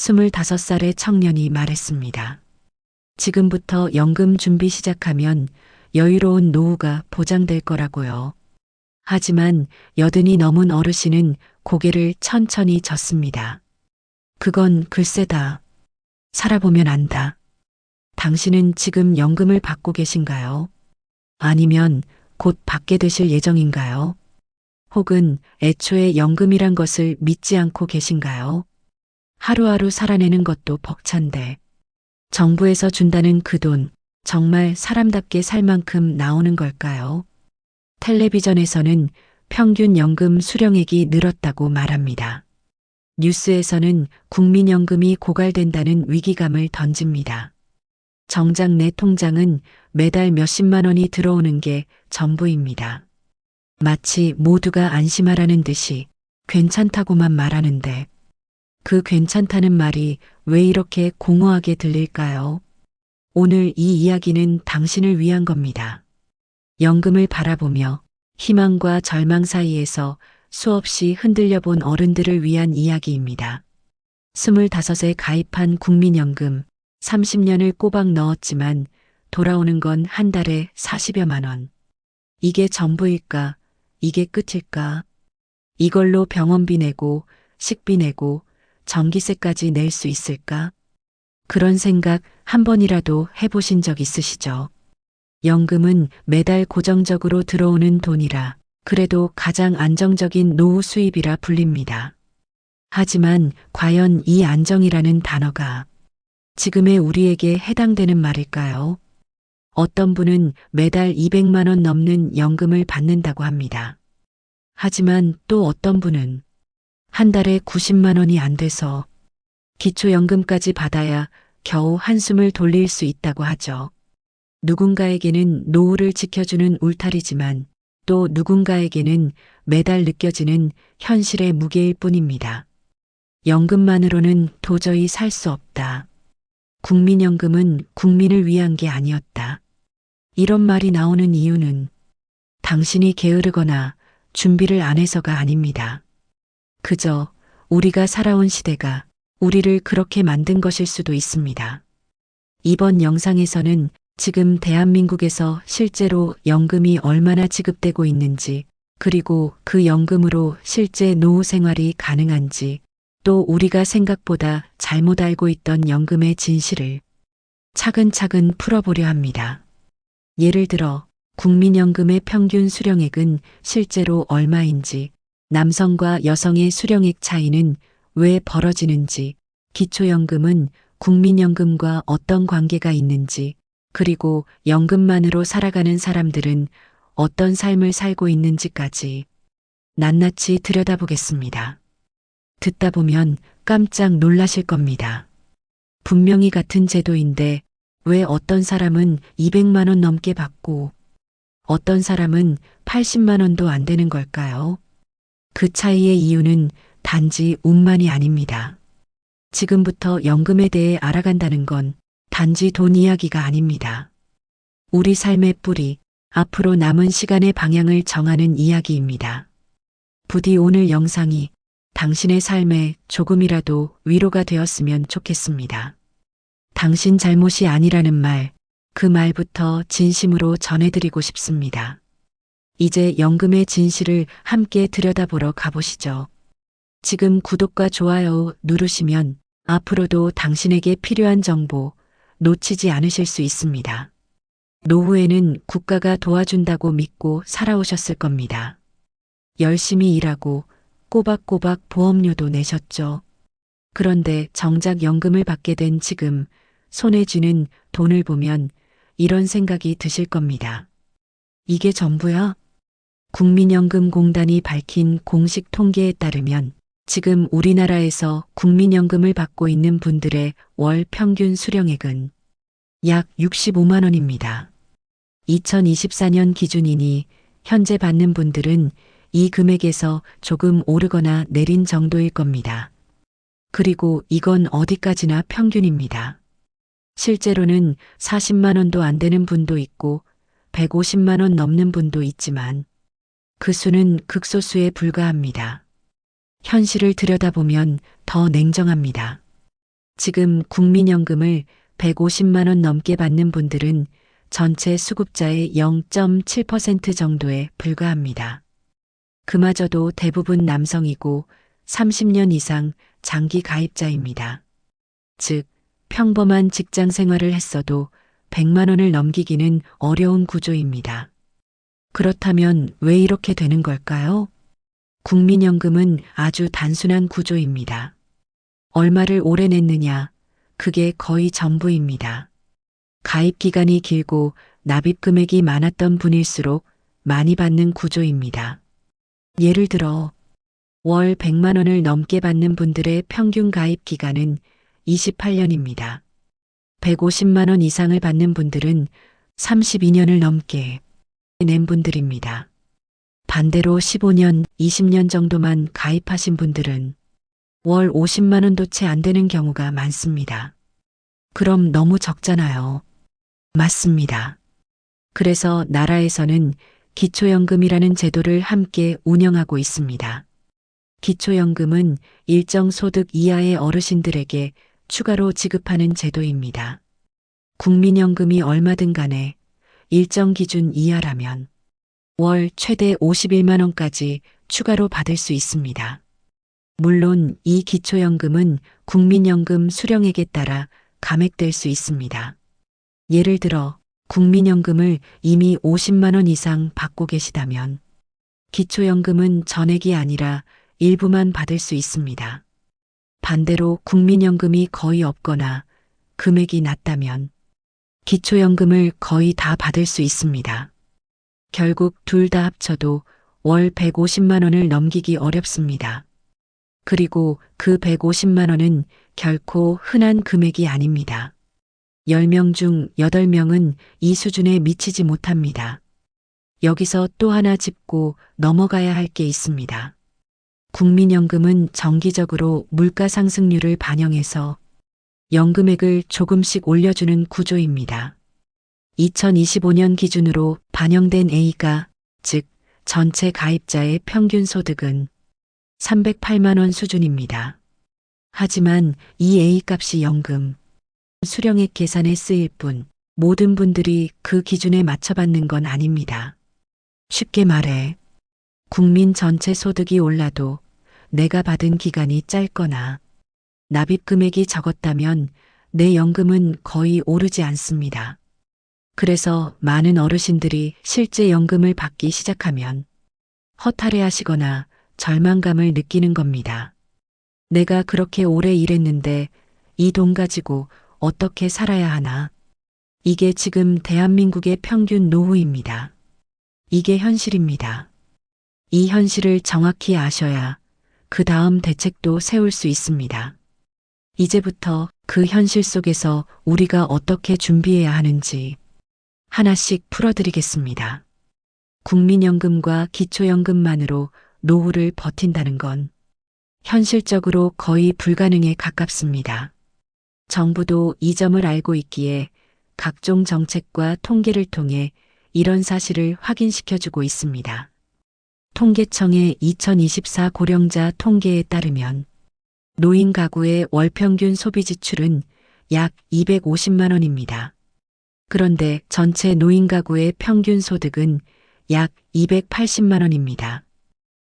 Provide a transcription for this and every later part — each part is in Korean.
25살의 청년이 말했습니다. 지금부터 연금 준비 시작하면 여유로운 노후가 보장될 거라고요. 하지만 여든이 넘은 어르신은 고개를 천천히 젓습니다. 그건 글쎄다. 살아보면 안다. 당신은 지금 연금을 받고 계신가요? 아니면 곧 받게 되실 예정인가요? 혹은 애초에 연금이란 것을 믿지 않고 계신가요? 하루하루 살아내는 것도 벅찬데 정부에서 준다는 그 돈 정말 사람답게 살 만큼 나오는 걸까요? 텔레비전에서는 평균 연금 수령액이 늘었다고 말합니다. 뉴스에서는 국민연금이 고갈된다는 위기감을 던집니다. 정작 내 통장은 매달 몇십만 원이 들어오는 게 전부입니다. 마치 모두가 안심하라는 듯이 괜찮다고만 말하는데 그 괜찮다는 말이 왜 이렇게 공허하게 들릴까요? 오늘 이 이야기는 당신을 위한 겁니다. 연금을 바라보며 희망과 절망 사이에서 수없이 흔들려 본 어른들을 위한 이야기입니다. 25에 가입한 국민연금 30년을 꼬박 넣었지만 돌아오는 건 한 달에 40여만 원. 이게 전부일까? 이게 끝일까? 이걸로 병원비 내고 식비 내고 전기세까지 낼 수 있을까? 그런 생각 한 번이라도 해보신 적 있으시죠? 연금은 매달 고정적으로 들어오는 돈이라 그래도 가장 안정적인 노후 수입이라 불립니다. 하지만 과연 이 안정이라는 단어가 지금의 우리에게 해당되는 말일까요? 어떤 분은 매달 200만 원 넘는 연금을 받는다고 합니다. 하지만 또 어떤 분은 한 달에 90만 원이 안 돼서 기초연금까지 받아야 겨우 한숨을 돌릴 수 있다고 하죠. 누군가에게는 노후를 지켜주는 울타리지만 또 누군가에게는 매달 느껴지는 현실의 무게일 뿐입니다. 연금만으로는 도저히 살 수 없다. 국민연금은 국민을 위한 게 아니었다. 이런 말이 나오는 이유는 당신이 게으르거나 준비를 안 해서가 아닙니다. 그저 우리가 살아온 시대가 우리를 그렇게 만든 것일 수도 있습니다. 이번 영상에서는 지금 대한민국에서 실제로 연금이 얼마나 지급되고 있는지, 그리고 그 연금으로 실제 노후 생활이 가능한지, 또 우리가 생각보다 잘못 알고 있던 연금의 진실을 차근차근 풀어보려 합니다. 예를 들어, 국민연금의 평균 수령액은 실제로 얼마인지, 남성과 여성의 수령액 차이는 왜 벌어지는지, 기초연금은 국민연금과 어떤 관계가 있는지, 그리고 연금만으로 살아가는 사람들은 어떤 삶을 살고 있는지까지 낱낱이 들여다보겠습니다. 듣다 보면 깜짝 놀라실 겁니다. 분명히 같은 제도인데 왜 어떤 사람은 200만 원 넘게 받고 어떤 사람은 80만 원도 안 되는 걸까요? 그 차이의 이유는 단지 운만이 아닙니다. 지금부터 연금에 대해 알아간다는 건 단지 돈 이야기가 아닙니다. 우리 삶의 뿌리, 앞으로 남은 시간의 방향을 정하는 이야기입니다. 부디 오늘 영상이 당신의 삶에 조금이라도 위로가 되었으면 좋겠습니다. 당신 잘못이 아니라는 말, 그 말부터 진심으로 전해드리고 싶습니다. 이제 연금의 진실을 함께 들여다보러 가보시죠. 지금 구독과 좋아요 누르시면 앞으로도 당신에게 필요한 정보 놓치지 않으실 수 있습니다. 노후에는 국가가 도와준다고 믿고 살아오셨을 겁니다. 열심히 일하고 꼬박꼬박 보험료도 내셨죠. 그런데 정작 연금을 받게 된 지금 손에 쥐는 돈을 보면 이런 생각이 드실 겁니다. 이게 전부야? 국민연금공단이 밝힌 공식 통계에 따르면 지금 우리나라에서 국민연금을 받고 있는 분들의 월 평균 수령액은 약 65만 원입니다. 2024년 기준이니 현재 받는 분들은 이 금액에서 조금 오르거나 내린 정도일 겁니다. 그리고 이건 어디까지나 평균입니다. 실제로는 40만 원도 안 되는 분도 있고 150만 원 넘는 분도 있지만 그 수는 극소수에 불과합니다. 현실을 들여다보면 더 냉정합니다. 지금 국민연금을 150만 원 넘게 받는 분들은 전체 수급자의 0.7% 정도에 불과합니다. 그마저도 대부분 남성이고 30년 이상 장기 가입자입니다. 즉, 평범한 직장 생활을 했어도 100만 원을 넘기기는 어려운 구조입니다. 그렇다면 왜 이렇게 되는 걸까요? 국민연금은 아주 단순한 구조입니다. 얼마를 오래 냈느냐, 그게 거의 전부입니다. 가입 기간이 길고 납입 금액이 많았던 분일수록 많이 받는 구조입니다. 예를 들어, 월 100만 원을 넘게 받는 분들의 평균 가입 기간은 28년입니다. 150만 원 이상을 받는 분들은 32년을 넘게 낸 분들입니다. 반대로 15년, 20년 정도만 가입하신 분들은 월 50만 원도 채 안 되는 경우가 많습니다. 그럼 너무 적잖아요. 맞습니다. 그래서 나라에서는 기초연금이라는 제도를 함께 운영하고 있습니다. 기초연금은 일정 소득 이하의 어르신들에게 추가로 지급하는 제도입니다. 국민연금이 얼마든 간에 일정 기준 이하라면 월 최대 51만 원까지 추가로 받을 수 있습니다. 물론 이 기초연금은 국민연금 수령액에 따라 감액될 수 있습니다. 예를 들어 국민연금을 이미 50만 원 이상 받고 계시다면 기초연금은 전액이 아니라 일부만 받을 수 있습니다. 반대로 국민연금이 거의 없거나 금액이 낮다면 기초연금을 거의 다 받을 수 있습니다. 결국 둘 다 합쳐도 월 150만 원을 넘기기 어렵습니다. 그리고 그 150만 원은 결코 흔한 금액이 아닙니다. 10명 중 8명은 이 수준에 미치지 못합니다. 여기서 또 하나 짚고 넘어가야 할 게 있습니다. 국민연금은 정기적으로 물가 상승률을 반영해서 연금액을 조금씩 올려주는 구조입니다. 2025년 기준으로 반영된 A가 즉 전체 가입자의 평균 소득은 308만 원 수준입니다. 하지만 이 A 값이 연금 수령액 계산에 쓰일 뿐 모든 분들이 그 기준에 맞춰 받는 건 아닙니다. 쉽게 말해 국민 전체 소득이 올라도 내가 받은 기간이 짧거나 납입 금액이 적었다면 내 연금은 거의 오르지 않습니다. 그래서 많은 어르신들이 실제 연금을 받기 시작하면 허탈해 하시거나 절망감을 느끼는 겁니다. 내가 그렇게 오래 일했는데 이 돈 가지고 어떻게 살아야 하나? 이게 지금 대한민국의 평균 노후입니다. 이게 현실입니다. 이 현실을 정확히 아셔야 그 다음 대책도 세울 수 있습니다. 이제부터 그 현실 속에서 우리가 어떻게 준비해야 하는지 하나씩 풀어드리겠습니다. 국민연금과 기초연금만으로 노후를 버틴다는 건 현실적으로 거의 불가능에 가깝습니다. 정부도 이 점을 알고 있기에 각종 정책과 통계를 통해 이런 사실을 확인시켜주고 있습니다. 통계청의 2024 고령자 통계에 따르면 노인 가구의 월 평균 소비 지출은 약 250만 원입니다. 그런데 전체 노인 가구의 평균 소득은 약 280만 원입니다.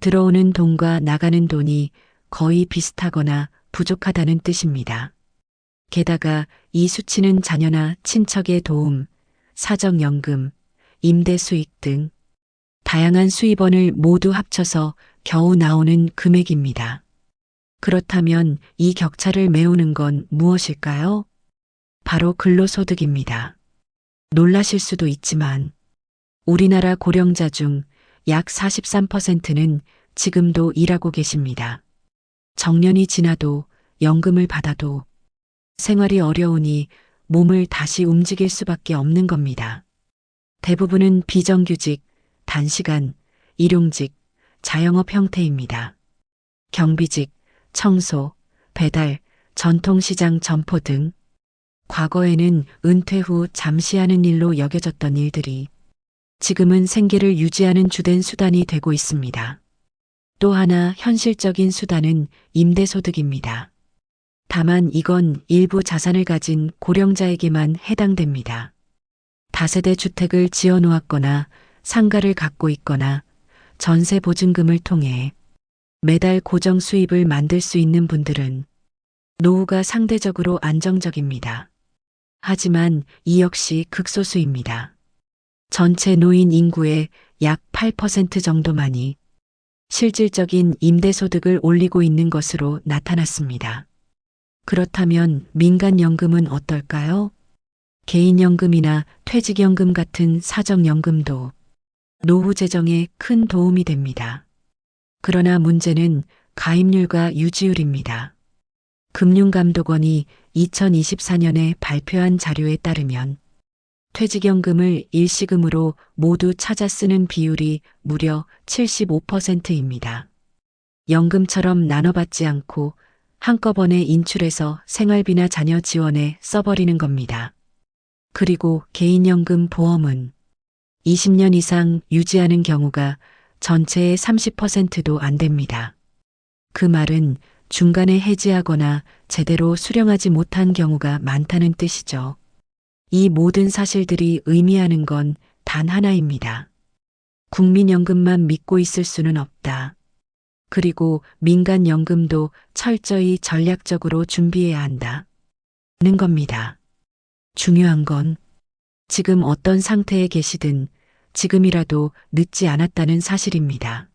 들어오는 돈과 나가는 돈이 거의 비슷하거나 부족하다는 뜻입니다. 게다가 이 수치는 자녀나 친척의 도움, 사정연금, 임대 수익 등 다양한 수입원을 모두 합쳐서 겨우 나오는 금액입니다. 그렇다면 이 격차를 메우는 건 무엇일까요? 바로 근로소득입니다. 놀라실 수도 있지만 우리나라 고령자 중 약 43%는 지금도 일하고 계십니다. 정년이 지나도 연금을 받아도 생활이 어려우니 몸을 다시 움직일 수밖에 없는 겁니다. 대부분은 비정규직, 단시간, 일용직, 자영업 형태입니다. 경비직, 청소, 배달, 전통시장 점포 등 과거에는 은퇴 후 잠시 하는 일로 여겨졌던 일들이 지금은 생계를 유지하는 주된 수단이 되고 있습니다. 또 하나 현실적인 수단은 임대소득입니다. 다만 이건 일부 자산을 가진 고령자에게만 해당됩니다. 다세대 주택을 지어 놓았거나 상가를 갖고 있거나 전세 보증금을 통해 매달 고정 수입을 만들 수 있는 분들은 노후가 상대적으로 안정적입니다. 하지만 이 역시 극소수입니다. 전체 노인 인구의 약 8% 정도만이 실질적인 임대소득을 올리고 있는 것으로 나타났습니다. 그렇다면 민간연금은 어떨까요? 개인연금이나 퇴직연금 같은 사정연금도 노후 재정에 큰 도움이 됩니다. 그러나 문제는 가입률과 유지율입니다. 금융감독원이 2024년에 발표한 자료에 따르면 퇴직연금을 일시금으로 모두 찾아 쓰는 비율이 무려 75%입니다. 연금처럼 나눠받지 않고 한꺼번에 인출해서 생활비나 자녀 지원에 써버리는 겁니다. 그리고 개인연금 보험은 20년 이상 유지하는 경우가 전체의 30%도 안 됩니다. 그 말은 중간에 해지하거나 제대로 수령하지 못한 경우가 많다는 뜻이죠. 이 모든 사실들이 의미하는 건 단 하나입니다. 국민연금만 믿고 있을 수는 없다. 그리고 민간연금도 철저히 전략적으로 준비해야 한다. 는 겁니다. 중요한 건 지금 어떤 상태에 계시든 지금이라도 늦지 않았다는 사실입니다.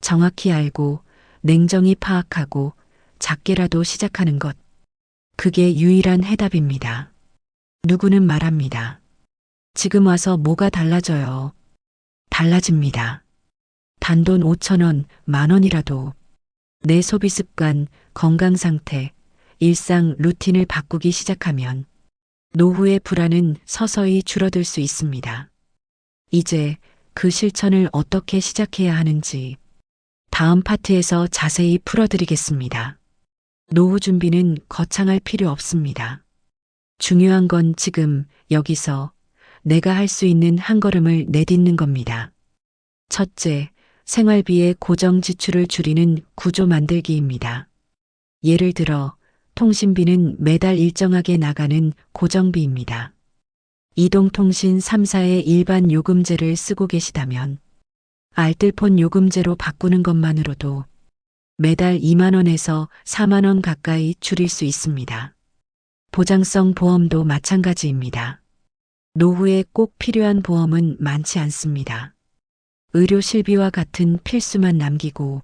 정확히 알고 냉정히 파악하고 작게라도 시작하는 것. 그게 유일한 해답입니다. 누구는 말합니다. 지금 와서 뭐가 달라져요? 달라집니다. 단돈 5천원, 만원이라도 내 소비 습관, 건강 상태, 일상 루틴을 바꾸기 시작하면 노후의 불안은 서서히 줄어들 수 있습니다. 이제 그 실천을 어떻게 시작해야 하는지 다음 파트에서 자세히 풀어드리겠습니다. 노후 준비는 거창할 필요 없습니다. 중요한 건 지금 여기서 내가 할 수 있는 한 걸음을 내딛는 겁니다. 첫째, 생활비의 고정 지출을 줄이는 구조 만들기입니다. 예를 들어 통신비는 매달 일정하게 나가는 고정비입니다. 이동통신 3사의 일반 요금제를 쓰고 계시다면 알뜰폰 요금제로 바꾸는 것만으로도 매달 2만원에서 4만원 가까이 줄일 수 있습니다. 보장성 보험도 마찬가지입니다. 노후에 꼭 필요한 보험은 많지 않습니다. 의료 실비와 같은 필수만 남기고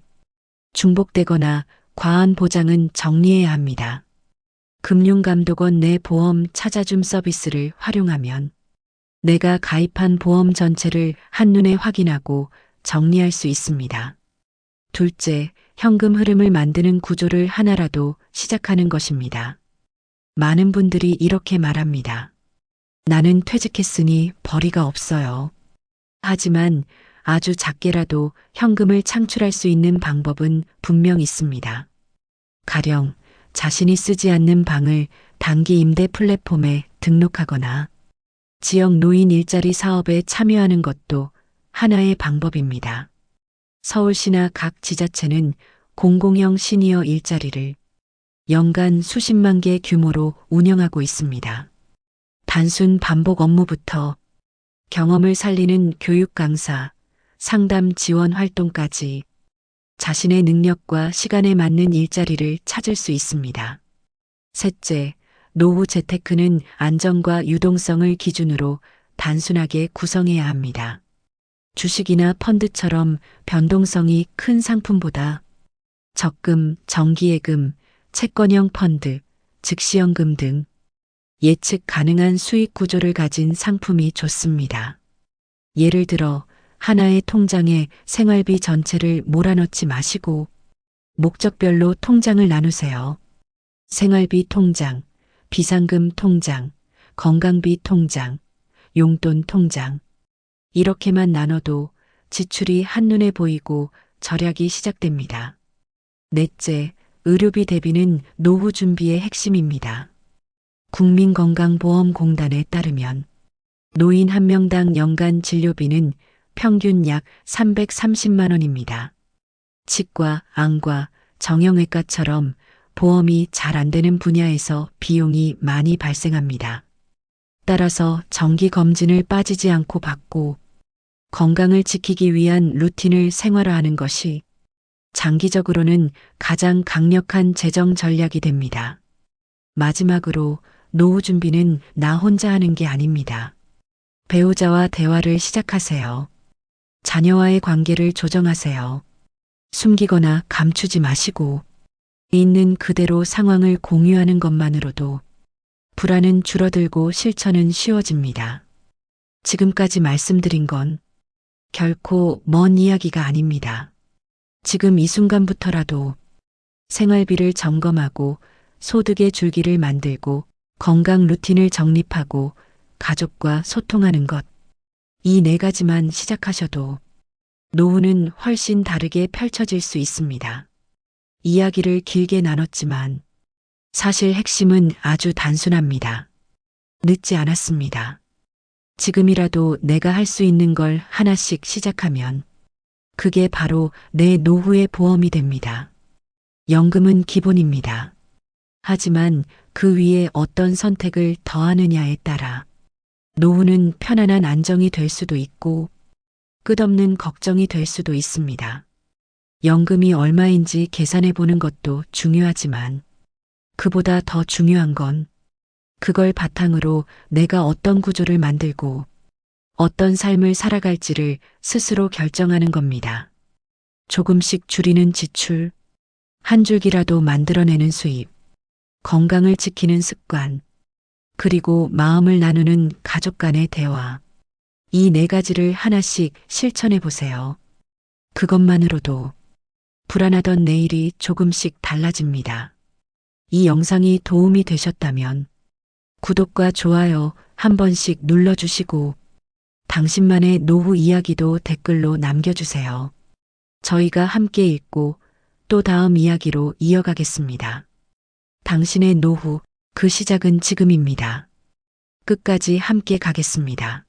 중복되거나 과한 보장은 정리해야 합니다. 금융감독원 내 보험 찾아줌 서비스를 활용하면 내가 가입한 보험 전체를 한눈에 확인하고 정리할 수 있습니다. 둘째, 현금 흐름을 만드는 구조를 하나라도 시작하는 것입니다. 많은 분들이 이렇게 말합니다. 나는 퇴직했으니 벌이가 없어요. 하지만 아주 작게라도 현금을 창출할 수 있는 방법은 분명 있습니다. 가령 자신이 쓰지 않는 방을 단기 임대 플랫폼에 등록하거나 지역 노인 일자리 사업에 참여하는 것도 하나의 방법입니다. 서울시나 각 지자체는 공공형 시니어 일자리를 연간 수십만 개 규모로 운영하고 있습니다. 단순 반복 업무부터 경험을 살리는 교육 강사, 상담 지원 활동까지 자신의 능력과 시간에 맞는 일자리를 찾을 수 있습니다. 셋째, 노후 재테크는 안정과 유동성을 기준으로 단순하게 구성해야 합니다. 주식이나 펀드처럼 변동성이 큰 상품보다 적금, 정기예금, 채권형 펀드, 즉시연금 등 예측 가능한 수익 구조를 가진 상품이 좋습니다. 예를 들어 하나의 통장에 생활비 전체를 몰아넣지 마시고 목적별로 통장을 나누세요. 생활비 통장, 비상금 통장, 건강비 통장, 용돈 통장. 이렇게만 나눠도 지출이 한눈에 보이고 절약이 시작됩니다. 넷째, 의료비 대비는 노후 준비의 핵심입니다. 국민건강보험공단에 따르면 노인 한 명당 연간 진료비는 평균 약 330만 원입니다. 치과, 안과, 정형외과처럼 보험이 잘 안 되는 분야에서 비용이 많이 발생합니다. 따라서 정기 검진을 빠지지 않고 받고 건강을 지키기 위한 루틴을 생활화하는 것이 장기적으로는 가장 강력한 재정 전략이 됩니다. 마지막으로 노후 준비는 나 혼자 하는 게 아닙니다. 배우자와 대화를 시작하세요. 자녀와의 관계를 조정하세요. 숨기거나 감추지 마시고 있는 그대로 상황을 공유하는 것만으로도 불안은 줄어들고 실천은 쉬워집니다. 지금까지 말씀드린 건 결코 먼 이야기가 아닙니다. 지금 이 순간부터라도 생활비를 점검하고 소득의 줄기를 만들고 건강 루틴을 정립하고 가족과 소통하는 것. 이 네 가지만 시작하셔도 노후는 훨씬 다르게 펼쳐질 수 있습니다. 이야기를 길게 나눴지만 사실 핵심은 아주 단순합니다. 늦지 않았습니다. 지금이라도 내가 할 수 있는 걸 하나씩 시작하면 그게 바로 내 노후의 보험이 됩니다. 연금은 기본입니다. 하지만 그 위에 어떤 선택을 더하느냐에 따라 노후는 편안한 안정이 될 수도 있고 끝없는 걱정이 될 수도 있습니다. 연금이 얼마인지 계산해 보는 것도 중요하지만 그보다 더 중요한 건 그걸 바탕으로 내가 어떤 구조를 만들고 어떤 삶을 살아갈지를 스스로 결정하는 겁니다. 조금씩 줄이는 지출, 한 줄기라도 만들어내는 수입, 건강을 지키는 습관, 그리고 마음을 나누는 가족 간의 대화. 이 네 가지를 하나씩 실천해 보세요. 그것만으로도 불안하던 내일이 조금씩 달라집니다. 이 영상이 도움이 되셨다면 구독과 좋아요 한 번씩 눌러주시고 당신만의 노후 이야기도 댓글로 남겨주세요. 저희가 함께 읽고 또 다음 이야기로 이어가겠습니다. 당신의 노후, 그 시작은 지금입니다. 끝까지 함께 가겠습니다.